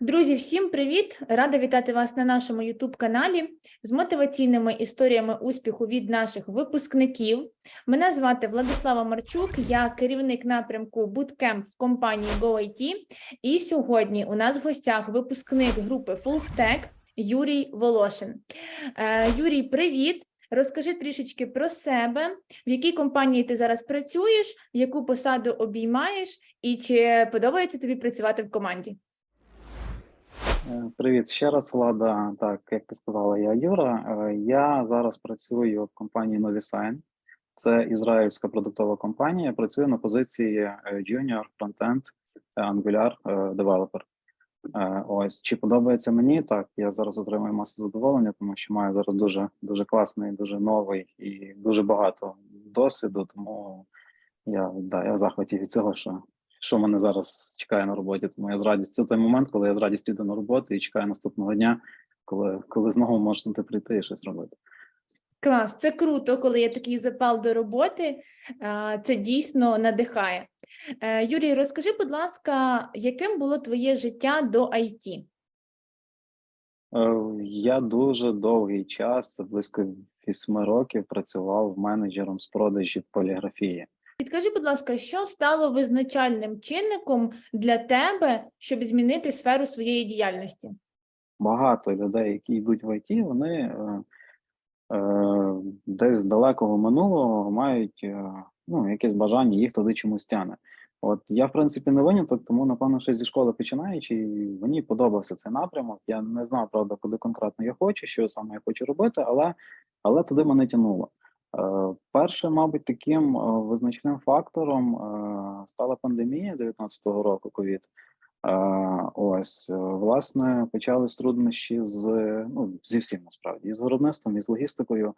Друзі, всім привіт! Рада вітати вас на нашому youtube каналі з мотиваційними історіями успіху від наших випускників. Мене звати Владислава Марчук, я керівник напрямку Bootcamp в компанії GoIT. І сьогодні у нас в гостях випускник групи FullStack Юрій Волошин. Е, Юрій, привіт! Розкажи трішечки про себе, в якій компанії ти зараз працюєш, яку посаду обіймаєш, і чи подобається тобі працювати в команді? Е, Привіт ще раз, Влада. Так, як ти сказала, я Юра. Е, Я зараз працюю в компанії Novisign. Це ізраїльська продуктова компанія. Працюю на позиції е, Junior Frontend Angular Developer. Ось чи подобається мені? Так, я зараз отримую масу задоволення, тому що маю зараз дуже дуже класний, дуже новий і дуже багато досвіду. Тому я да, я в захваті від цього, що що мене зараз чекає на роботі. Тому я з радістю. Це той момент, коли я з радістю йду на роботу і чекаю наступного дня, коли, коли знову можете прийти і щось робити. Клас, це круто, коли є такий запал до роботи. Це дійсно надихає. Е, Юрій, розкажи, будь ласка, яким було твоє життя до IT? Е, Я дуже довгий час, близько вісьми років, працював менеджером з продажів поліграфії. Підкажи, будь ласка, що стало визначальним чинником для тебе, щоб змінити сферу своєї діяльності? Багато людей, які йдуть в ІТ, вони е, е, десь з далекого минулого мають е, ну, якесь бажання їх туди чомусь тяне. От я, в принципі, не виняток, тому напевно, ще зі школи починаючи, і мені подобався цей напрямок. Я не знав, правда, куди конкретно я хочу, що саме я хочу робити, але, але туди мене тянуло. Е, Перше, мабуть, таким е, визначним фактором е, стала пандемія 19-го року, ковід. Ось, власне, почались труднощі з ну, зі всім насправді, і з виробництвом, і з логістикою.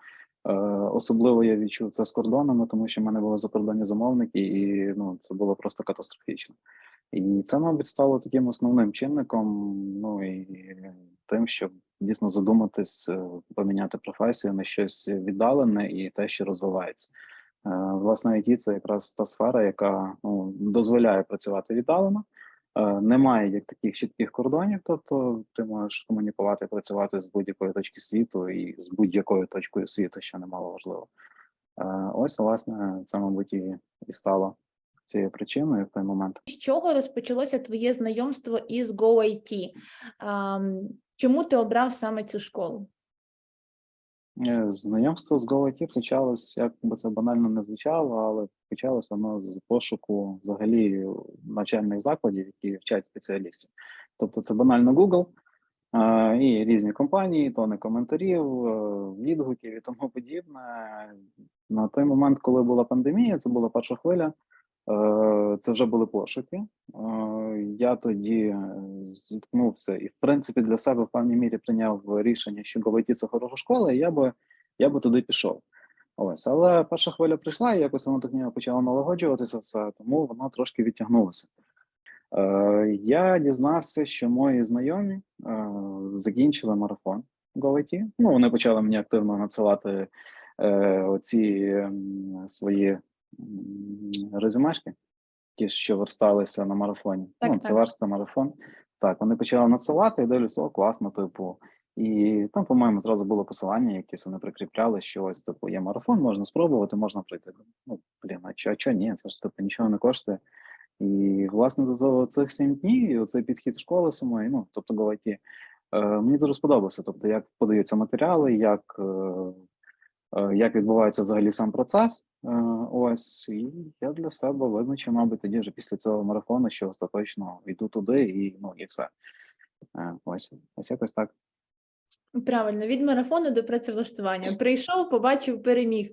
Особливо я відчув це з кордонами, тому що в мене були закордонні замовники, і ну, це було просто катастрофічно. І це, мабуть, стало таким основним чинником, ну і тим, щоб дійсно задуматись, е, поміняти професію на щось віддалене і те, що розвивається. Е, Власне, IT – це якраз та сфера, яка ну, дозволяє працювати віддалено. Е, Немає як таких чітких кордонів, тобто ти можеш комунікувати, працювати з будь-якої точки світу і з будь-якою точкою світу, що немало важливо. Ось, власне, це, мабуть, і, і стало цією причиною в той момент. З чого розпочалося твоє знайомство із GoIT? Чому ти обрав саме цю школу? Е, Знайомство з GoIT почалось, як би це банально не звучало, але почалось воно з пошуку взагалі навчальних закладів, які вчать спеціалістів. Тобто це банально Google і різні компанії, тони коментарів, е, відгуків і тому подібне. На той момент, коли була пандемія, це була перша хвиля. Е, Це вже були пошуки. Е, Я тоді е, зіткнувся і, в принципі, для себе в певній мірі прийняв рішення, що GoIT – це хороша школа, і я би, я би туди пішов. Ось, але перша хвиля прийшла, і якось воно так почало налагоджуватися все, тому воно трошки відтягнулося. Я дізнався, що мої знайомі закінчили марафон GoIT. Ну, вони почали мені активно надсилати е, оці ем, свої резюмешки, ті, що версталися на марафоні. Так, ну, це верста марафон. Так, вони почали надсилати, і дивлюсь, о, класно, типу. І там, по-моєму, зразу було посилання, якісь вони прикріпляли, що ось типу є марафон, можна спробувати, можна пройти. Ну, блін, а чо, а чо ні? Це ж типу нічого не коштує. І власне за- цих сім днів, і оцей підхід школи самої, ну тобто GoIT, е, мені дуже сподобався. Тобто, як подаються матеріали, як, е, як відбувається взагалі сам процес. Е, ось, і я для себе визначив, мабуть, тоді вже після цього марафону, що остаточно йду туди, і ну і все. Е, ось, ось якось так. Правильно, від марафону до працевлаштування. Прийшов, побачив, переміг.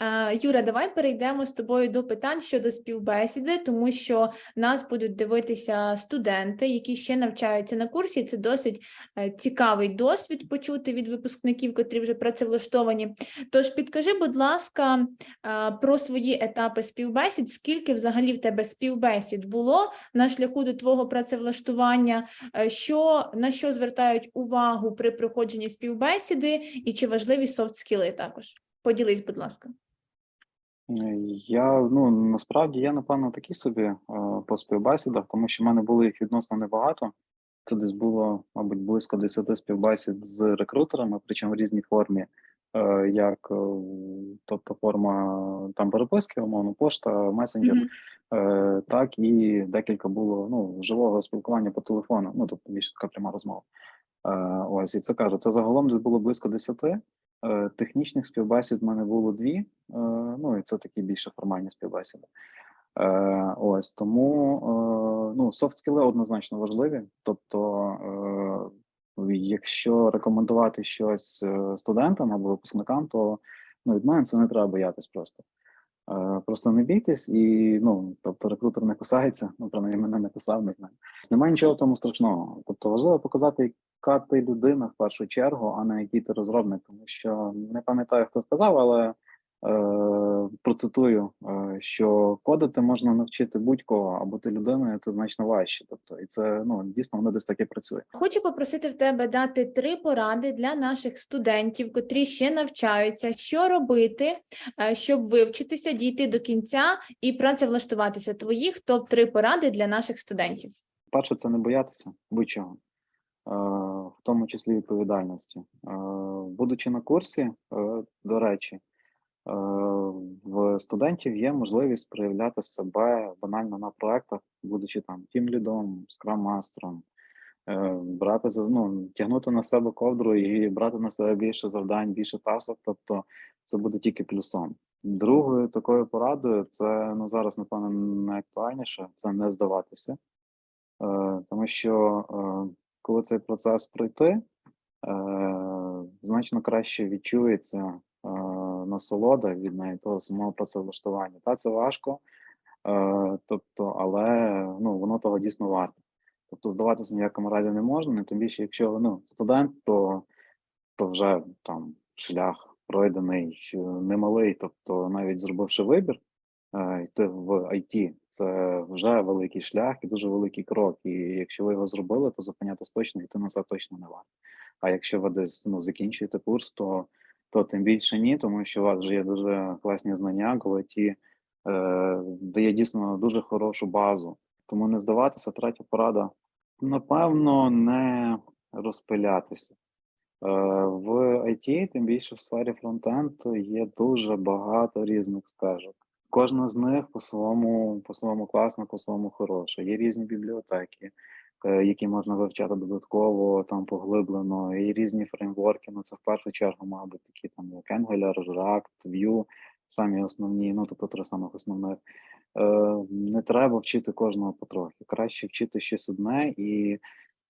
Е, Юра, давай перейдемо з тобою до питань щодо співбесіди, тому що нас будуть дивитися студенти, які ще навчаються на курсі. Це досить е, цікавий досвід почути від випускників, котрі вже працевлаштовані. Тож підкажи, будь ласка, е, про свої етапи співбесід. Скільки взагалі в тебе співбесід було на шляху до твого працевлаштування? Що на що звертають увагу при проходженні співбесіди, і чи важливі софт-скіли також? Поділись, будь ласка. Я ну насправді я напевно такий собі по співбесідах, тому що в мене було їх відносно небагато. Це десь було, мабуть, близько 10 співбесід з рекрутерами, причому в різній формі, е, як е, тобто форма там переписки, умовно, пошта, месенджер, Мгм. е, так і декілька було ну, живого спілкування по телефону, ну тобто більше така пряма розмова. Ось, і це кажу, це загалом десь було близько 10. Е, технічних співбесід в мене було дві, е, ну і це такі більше формальні співбесіди. Е, ось тому ну, софт-скіли однозначно важливі. Тобто, якщо рекомендувати щось студентам або випускникам, то ну, від мене це не треба боятись просто. Просто не бійтесь, і ну, тобто рекрутер не кусається, ну принаймні мене не кусав, не знаю. Немає нічого в тому страшного. Тобто важливо показати, яка ти людина в першу чергу, а не який ти розробник, тому що не пам'ятаю, хто сказав, але е, процитую, е, що кодити можна навчити будь-кого, а бути людиною це значно важче. Тобто, і це ну дійсно воно десь таке працює. Хочу попросити в тебе дати три поради для наших студентів, котрі ще навчаються, що робити, е, щоб вивчитися, дійти до кінця і працевлаштуватися. Твоїх топ 3 поради для наших студентів. Перше, це не боятися будь-чого, в тому числі відповідальності. Е, Будучи на курсі, е, до речі, е, в студентів є можливість проявляти себе банально на проектах, будучи там тімлідом, скрам-мастером, е, брати за ну, тягнути на себе ковдру і брати на себе більше завдань, більше тасок. Тобто це буде тільки плюсом. Другою такою порадою це ну зараз, напевно, найактуальніше це не здаватися. Е, тому що е, коли цей процес пройти, е, значно краще відчується е, насолода від навіть того самого працевлаштування. Та це важко, е, тобто, але ну, воно того дійсно варте. Тобто здаватися ніякому разі не можна, не тим більше, якщо ну, студент, то, то вже там шлях пройдений немалий, тобто навіть зробивши вибір, йти в IT – це вже великий шлях і дуже великий крок. І якщо ви його зробили, то зупинятись точно йти назад точно не варто. А якщо ви десь ну, закінчуєте курс, то, то тим більше ні, тому що у вас вже є дуже класні знання, коли ті е, дає дійсно дуже хорошу базу. Тому не здаватися, третя порада. Напевно, не розпилятися. Е, В IT, тим більше в сфері фронтенду, є дуже багато різних стежок. Кожна з них по своєму, по своєму класно, по своєму хороша. Є різні бібліотеки, е, які можна вивчати додатково, там поглиблено, і різні фреймворки. Ну це в першу чергу, мабуть, такі там як Angular, React, Vue, самі основні, ну тобто три самих основних. Е, Не треба вчити кожного потрохи. Краще вчити щось одне і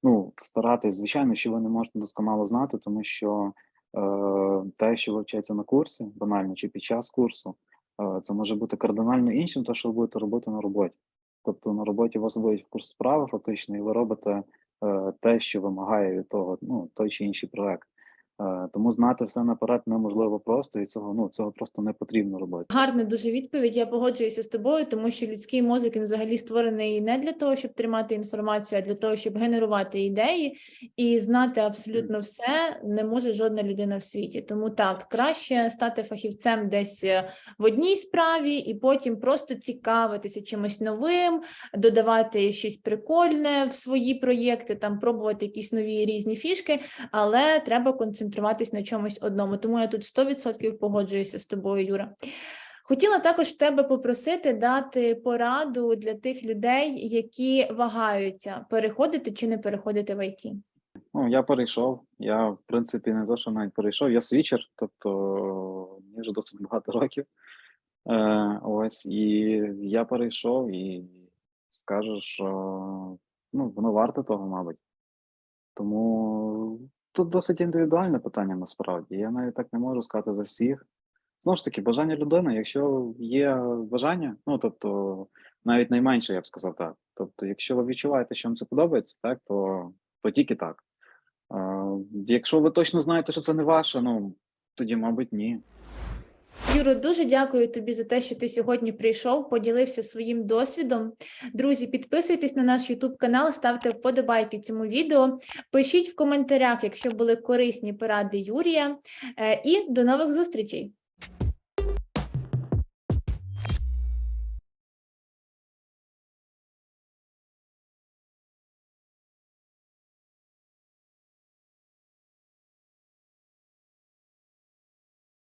ну, старатись, звичайно, що ви не можете досконало знати, тому що е, те, що вивчається на курсі, банально чи під час курсу, це може бути кардинально іншим, те, що ви будете робити на роботі. Тобто на роботі у вас вводять курс справи, фактично, і ви робите е, те, що вимагає від того, ну, той чи інший проект. Е, тому знати все наперед неможливо просто, і цього ну цього просто не потрібно робити. Гарна дуже відповідь. Я погоджуюся з тобою, тому що людський мозок він взагалі створений не для того, щоб тримати інформацію, а для того, щоб генерувати ідеї і знати абсолютно все не може жодна людина в світі. Тому так краще стати фахівцем десь е, в одній справі, і потім просто цікавитися чимось новим, додавати щось прикольне в свої проєкти, там пробувати якісь нові різні фішки, але треба концентруватись на чомусь одному. Тому я тут 100% погоджуюся з тобою, Юра. Хотіла також тебе попросити дати пораду для тих людей, які вагаються переходити чи не переходити в ІТ. Ну, я перейшов. Я, в принципі, не то, що навіть перейшов, я свічер, тобто мені вже досить багато років. Е, ось, і я перейшов і скажу, що ну, воно варте того, мабуть. Тому тут досить індивідуальне питання насправді. Я навіть так не можу сказати за всіх. Знову ж таки, бажання людини, якщо є бажання, ну тобто навіть найменше, я б сказав так. Тобто, якщо ви відчуваєте, що вам це подобається, так, то, то тільки так. Е, якщо ви точно знаєте, що це не ваше, ну тоді, мабуть, ні. Юро, дуже дякую тобі за те, що ти сьогодні прийшов, поділився своїм досвідом. Друзі, підписуйтесь на наш YouTube канал, ставте вподобайки цьому відео, пишіть в коментарях, якщо були корисні поради Юрія, Е, і до нових зустрічей!